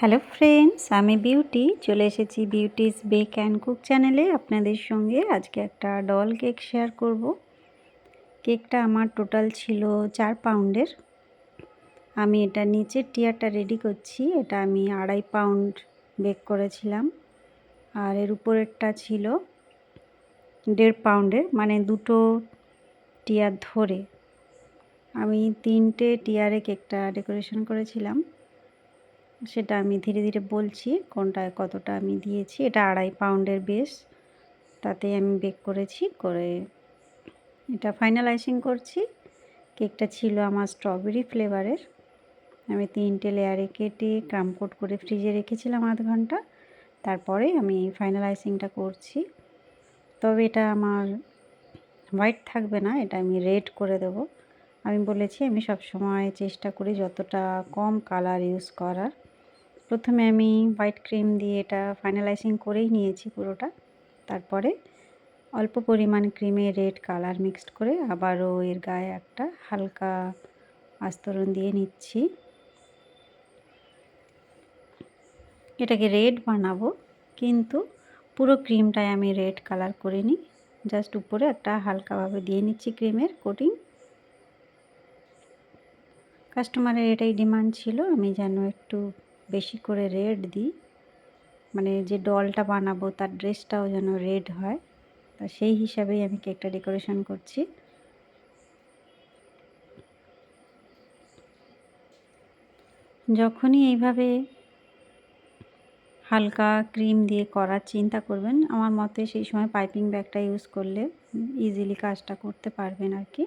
Hello friends, আমি beauty. চলে এসেছি বিউটিস বেক অ্যান্ড কুক চ্যানেলে। আপনাদের সঙ্গে আজকে একটা ডল কেক শেয়ার করব। কেকটা আমার টোটাল ছিল চার পাউন্ডের। আমি এটা নিচের টিয়ারটা রেডি করছি। এটা আমি আড়াই পাউন্ড বেক করেছিলাম। আর এর উপরেরটা ছিল দেড় পাউন্ডের মানে দুটো টিয়ার ধরে। আমি তিনটে টিয়ারে কেকটা ডেকোরেশন করেছিলাম। সেটা আমি ধীরে ধীরে বলছি কোনটায় কতটা আমি দিয়েছি, এটা আড়াই পাউন্ডের বেশ। তাতে আমি বেক করেছি, করে এটা ফাইনালাইজিং করছি। কেকটা ছিল আমার স্ট্রবেরি ফ্লেভারের আমি তিনটে লেয়ারে কেটে ক্রাম কোট করে ফ্রিজে রেখেছিলাম আধ ঘণ্টা। তারপরে আমি ফাইনালাইজিংটা করছি। তবে এটা আমার হোয়াইট থাকবে না, এটা আমি রেড করে দেব। আমি বলেছি আমি সব সময় চেষ্টা করি যতটা কম কালার ইউজ করার। প্রথমে আমি হোয়াইট ক্রিম দিয়ে এটা ফাইনালাইজিং করেই নিয়েছি পুরোটা। তারপরে অল্প পরিমাণ ক্রিমে রেড কালার মিক্সড করে আবারও এর গায়ে একটা হালকা আস্তরণ দিয়ে নিচ্ছি। এটাকে রেড বানাবো, কিন্তু পুরো ক্রিমটাই আমি রেড কালার করে নিই। জাস্ট উপরে একটা হালকাভাবে দিয়ে নিচ্ছি ক্রিমের কোটিং। কাস্টমারের এটাই ডিমান্ড ছিল, আমি যেন একটু বেশি করে রেড দিই। মানে যে ডলটা বানাবো, তার ড্রেসটাও যেন রেড হয়। তা সেই হিসাবেই আমি কেকটা ডেকোরেশন করছি। যখনই এইভাবে হালকা ক্রিম দিয়ে করার চিন্তা করবেন, আমার মতে সেই সময় পাইপিং ব্যাগটা ইউজ করলে ইজিলি কাজটা করতে পারবেন আর কি।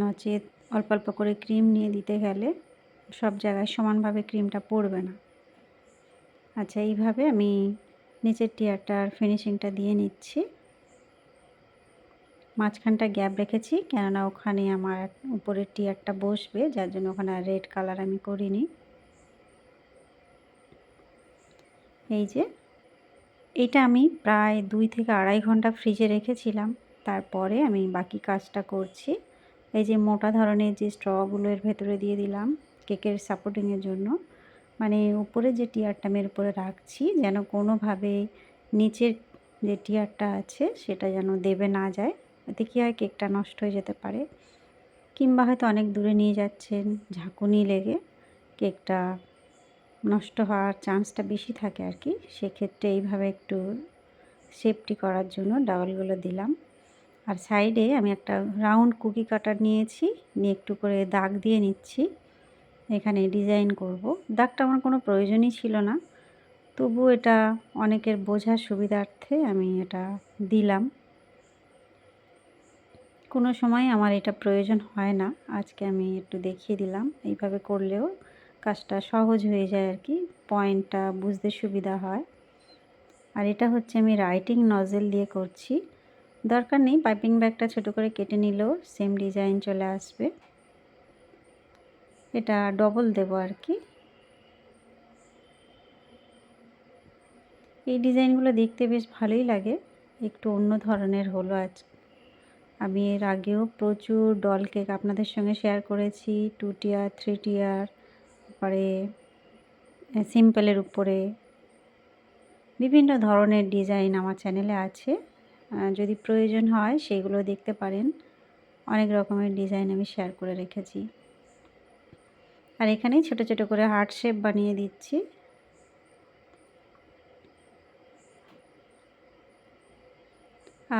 নচেত অল্প অল্প করে ক্রিম নিয়ে দিতে গেলে সব জায়গায় সমানভাবে ক্রিমটা পড়বে না। আচ্ছা এইভাবে আমি নিচের টিয়ারটার ফিনিশিংটা দিয়ে নিচ্ছি। মাঝখানটা গ্যাপ রেখেছি, কেননা ওখানে আমার উপরের টিয়ারটা বসবে, যার জন্য ওখানে রেড কালার আমি করিনি। এই যে, এটা আমি প্রায় দুই থেকে আড়াই ঘণ্টা ফ্রিজে রেখেছিলাম। তারপরে আমি বাকি কাজটা করছি। এই যে মোটা ধরনের যে স্ট্রগুলো এর ভেতরে দিয়ে দিলাম কেকের সাপোর্টিংয়ের জন্য। মানে উপরে যে টিয়ারটা আমি এর উপরে রাখছি, যেন কোনোভাবে নিচের যে টিয়ারটা আছে, সেটা যেন দেবে না যায়। এতে কী হয়, কেকটা নষ্ট হয়ে যেতে পারে। কিংবা হয়তো অনেক দূরে নিয়ে যাচ্ছেন, ঝাঁকুনি লেগে কেকটা নষ্ট হওয়ার চান্সটা বেশি থাকে আর কি। সেক্ষেত্রে এইভাবে একটু সেফটি করার জন্য ডাবলগুলো দিলাম। আর সাইডে আমি একটা রাউন্ড কুকি কাটার নিয়েছি, নিয়ে একটু করে দাগ দিয়ে নিচ্ছি। এখানে ডিজাইন করব। দাগটা আমার কোনো প্রয়োজনই ছিল না। তবু এটা অনেকের বোঝার সুবিধার্থে আমি এটা দিলাম। কোনো সময় আমার এটা প্রয়োজন হয় না। আজকে আমি একটু দেখিয়ে দিলাম। এইভাবে করলেও কাজটা সহজ হয়ে যায় আর কি। পয়েন্টটা বুঝতে সুবিধা হয়। আর এটা হচ্ছে আমি রাইটিং নজেল দিয়ে করছি। দরকার নেই, পাইপিং ব্যাগটা ছোট করে কেটে নিলেও সেম ডিজাইন চলে আসবে। এটা ডবল দেব আর কি। এই ডিজাইনগুলো দেখতে বেশ ভালোই লাগে। একটু অন্য ধরনের হলো আজ। আমি এর আগেও প্রচুর ডল কেক আপনাদের সঙ্গে শেয়ার করেছি টু টিয়ার থ্রি টিয়ার তারপরে সিম্পলের উপরে। বিভিন্ন ধরনের ডিজাইন আমার চ্যানেলে আছে। যদি প্রয়োজন হয় সেগুলো দেখতে পারেন। অনেক রকমের ডিজাইন আমি শেয়ার করে রেখেছি। আর এখানেই ছোট ছোট করে হার্ট শেপ বানিয়ে দিচ্ছি।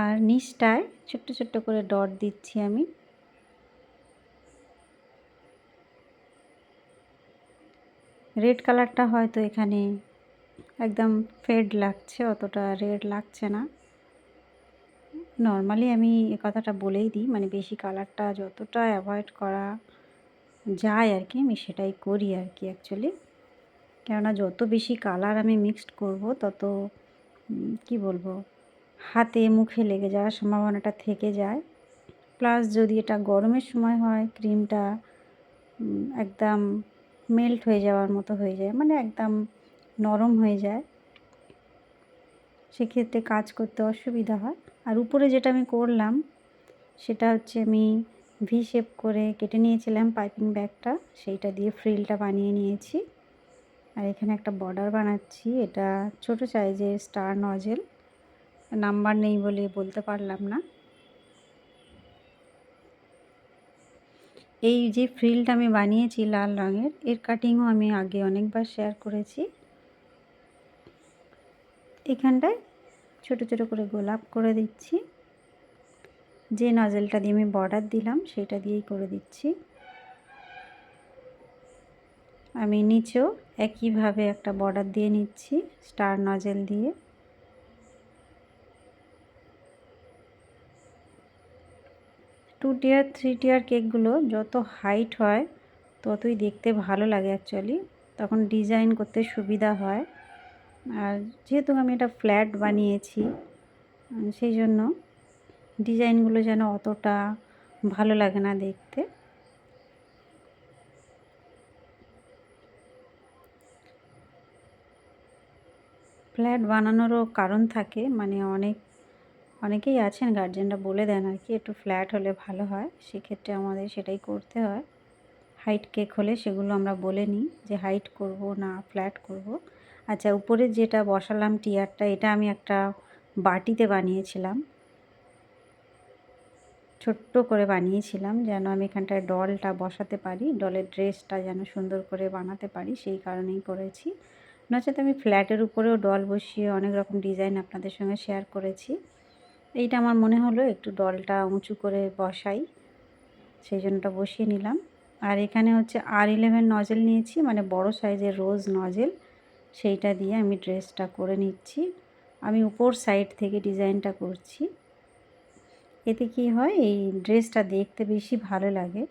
আর নিচটায় ছোট্ট ছোট্ট করে ডট দিচ্ছি আমি। রেড কালারটা হয়তো এখানে একদম ফেড লাগছে, অতটা রেড লাগছে না। নর্মালি আমি এ কথাটা বলেই দিই মানে বেশি কালারটা যতটা অ্যাভয়েড করা যায় আর কি, আমি সেটাই করি আর কি অ্যাকচুয়ালি কেননা যত বেশি কালার আমি মিক্সড করব, তত কি বলব, হাতে মুখে লেগে যাওয়ার সম্ভাবনাটা থেকে যায়। প্লাস যদি এটা গরমের সময় হয় ক্রিমটা একদম মেল্ট হয়ে যাওয়ার মতো হয়ে যায় মানে একদম নরম হয়ে যায়। সেক্ষেত্রে কাজ করতে অসুবিধা হয়। আর উপরে যেটা আমি করলাম, সেটা হচ্ছে আমি ভি শেপ করে কেটে নিয়েছিলাম পাইপিং ব্যাগটা। সেইটা দিয়ে ফ্রিলটা বানিয়ে নিয়েছি। আর এখানে একটা বর্ডার বানাচ্ছি। এটা ছোট সাইজের স্টার নজেল নাম্বার নেই বলে বলতে পারলাম না। এই যে ফ্রিলটা আমি বানিয়েছি লাল রঙের, এর কাটিংও আমি আগে অনেকবার শেয়ার করেছি। এখানটায় ছোট ছোট করে গোলাপ করে দিচ্ছি। যে নজেলটা দিয়ে আমি বর্ডার দিলাম, সেটা দিয়েই করে দিচ্ছি। আমি নিচেও একইভাবে একটা বর্ডার দিয়ে নিচ্ছি স্টার নজেল দিয়ে। টু টিয়ার থ্রি টিয়ার কেকগুলো যত হাইট হয়, ততই দেখতে ভালো লাগে অ্যাকচুয়ালি তখন ডিজাইন করতে সুবিধা হয়। আর যেহেতু আমি এটা ফ্ল্যাট বানিয়েছি, সেই জন্য ডিজাইনগুলো যেন অতটা ভালো লাগে না দেখতে। ফ্ল্যাট বানানোরও কারণ থাকে মানে অনেক, অনেকেই আছেন গার্জেনরা বলে দেন আর কি, একটু ফ্ল্যাট হলে ভালো হয়, সেক্ষেত্রে আমাদের সেটাই করতে হয়। হাইট কেক হলে সেগুলো আমরা বলে নিই যে হাইট করব না ফ্ল্যাট করব। আচ্ছা উপরে যেটা বসালাম টিয়ারটা এটা আমি একটা বাটিতে বানিয়েছিলাম। ছোট্ট করে বানিয়েছিলাম যেন আমি এখানটায় ডলটা বসাতে পারি, ডলের ড্রেসটা যেন সুন্দর করে বানাতে পারি, সেই কারণেই করেছি। নচেত আমি ফ্ল্যাটের উপরেও ডল বসিয়ে অনেক রকম ডিজাইন আপনাদের সঙ্গে শেয়ার করেছি। এইটা আমার মনে হলো একটু ডলটা উঁচু করে বসাই, সেই জন্যটা বসিয়ে নিলাম। আর এখানে হচ্ছে আর ইলেভেন নজেল নিয়েছি মানে বড় সাইজের রোজ নজেল সেইটা দিয়ে আমি ড্রেসটা করে নিচ্ছি। আমি উপর সাইড থেকে ডিজাইনটা করছি। এতে কি হয়? এই ড্রেসটা দেখতে বেশি ভালো লাগে।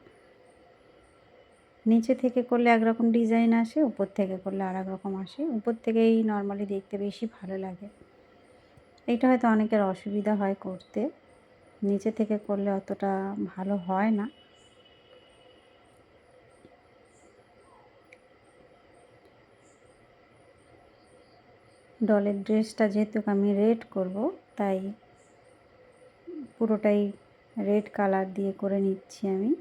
নিচে থেকে করলে একরকম ডিজাইন আসে, উপর থেকে করলে আর রকম আসে। উপর থেকেই নর্মালি দেখতে বেশি ভালো লাগে। এইটা হয়তো অনেকের অসুবিধা হয় করতে। নিচে থেকে করলে অতটা ভালো হয় না। ডলের ড্রেসটা যেহেতু আমি রেড করব, তাই পুরোটাই রেড কালার দিয়ে করে নিচ্ছি আমি।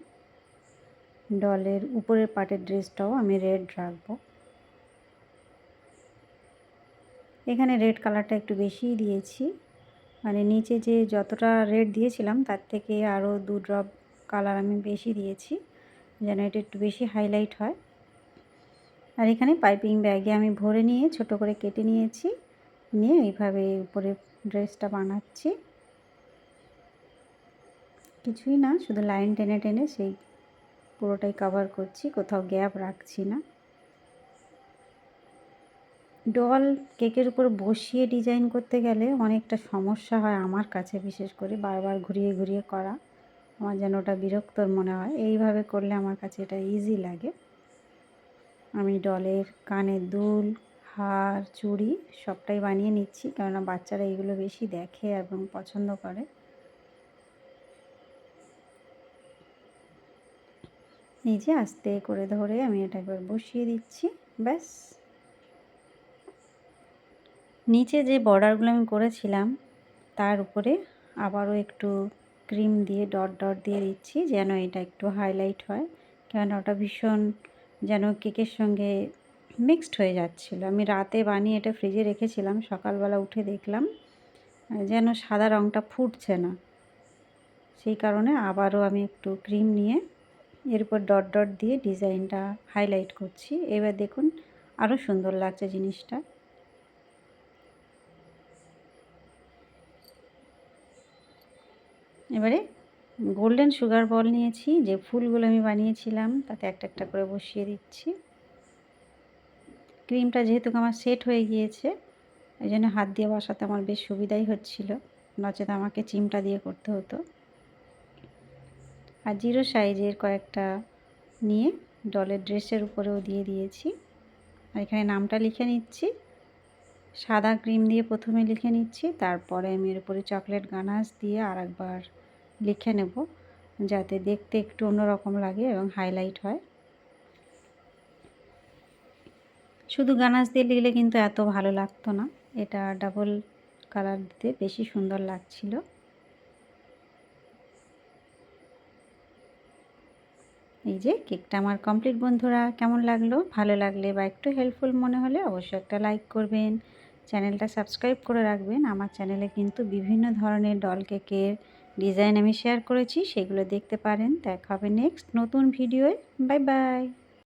ডলের উপরের পাটের ড্রেসটাও আমি রেড রাখব। এখানে রেড কালারটা একটু বেশিই দিয়েছি। মানে নিচে যে যতটা রেড দিয়েছিলাম, তার থেকে আরও দু ড্রপ কালার আমি বেশি দিয়েছি, যেন এটা একটু বেশি হাইলাইট হয়। আর এখানে পাইপিং ব্যাগে আমি ভরে নিয়ে, ছোট করে কেটে নিয়েছি, নিয়ে এইভাবে উপরে ড্রেসটা বানাচ্ছি। কিছুই না, শুধু লাইন টেনে টেনে সেই পুরোটাই কভার করছি, কোথাও গ্যাপ রাখছি না। ডল কেকের উপর বসিয়ে ডিজাইন করতে গেলে অনেকটা সমস্যা হয় আমার কাছে, বিশেষ করে বারবার ঘুরিয়ে ঘুরিয়ে করা। আমার যেন ওটা বিরক্তর মনে হয়। এইভাবে করলে আমার কাছে এটা ইজি লাগে। আমি ডলের কানের দুল, হার, চুড়ি সবটাই বানিয়ে নিচ্ছি, কেননা বাচ্চারা এইগুলো বেশি দেখে এবং পছন্দ করে। নিজে আস্তে করে ধরে আমি এটা একবার বসিয়ে দিচ্ছি, ব্যাস। নিচে যে বর্ডারগুলো আমি করেছিলাম, তার উপরে আবারও একটু ক্রিম দিয়ে ডট ডট দিয়ে দিচ্ছি যেন এটা একটু হাইলাইট হয় কেন ওটা ভীষণ যেন কেকের সঙ্গে মিক্সড হয়ে যাচ্ছিল। আমি রাতে বানিয়ে এটা ফ্রিজে রেখেছিলাম, সকালবেলা উঠে দেখলাম যেন সাদা রঙটা ফুটছে না। সেই কারণে আবারও আমি একটু ক্রিম নিয়ে এর উপর ডট ডট দিয়ে ডিজাইনটা হাইলাইট করছি। এবার দেখুন আরও সুন্দর লাগছে জিনিসটা। এবারে গোল্ডেন সুগার বল নিয়েছি, যে ফুলগুলো আমি বানিয়েছিলাম, তাতে একটা একটা করে বসিয়ে দিচ্ছি। ক্রিমটা যেহেতু আমার সেট হয়ে গিয়েছে, এই জন্য হাত দিয়ে বসাতে আমার বেশ সুবিধাই হচ্ছিল। নচেত আমাকে চিমটা দিয়ে করতে হতো। আর জিরো সাইজের কয়েকটা নিয়ে ডলের ড্রেসের উপরেও দিয়ে দিয়েছি। আর এখানে নামটা লিখে নিচ্ছি। সাদা ক্রিম দিয়ে প্রথমে লিখে নিচ্ছি, তারপরে আমি এর উপরে চকলেট গানাস দিয়ে আর একবার লিখে নেব, যাতে দেখতে একটু অন্যরকম লাগে এবং হাইলাইট হয়। শুধু গানাস দিয়ে লিখলে কিন্তু এত ভালো লাগতো না। এটা ডাবল কালার দিতে বেশি সুন্দর লাগছিল। এই যে কেকটা আমার কমপ্লিট। বন্ধুরা, কেমন লাগল? ভালো লাগলে বা একটু হেল্পফুল মনে হলে অবশ্যই একটা লাইক করবেন। চ্যানেলটা সাবস্ক্রাইব করে রাখবেন। আমার চ্যানেলে কিন্তু বিভিন্ন ধরনের ডল কেকের ডিজাইন আমি শেয়ার করেছি, সেগুলো দেখতে পারেন। দেখা হবে নেক্সট নতুন ভিডিওয় বাই বাই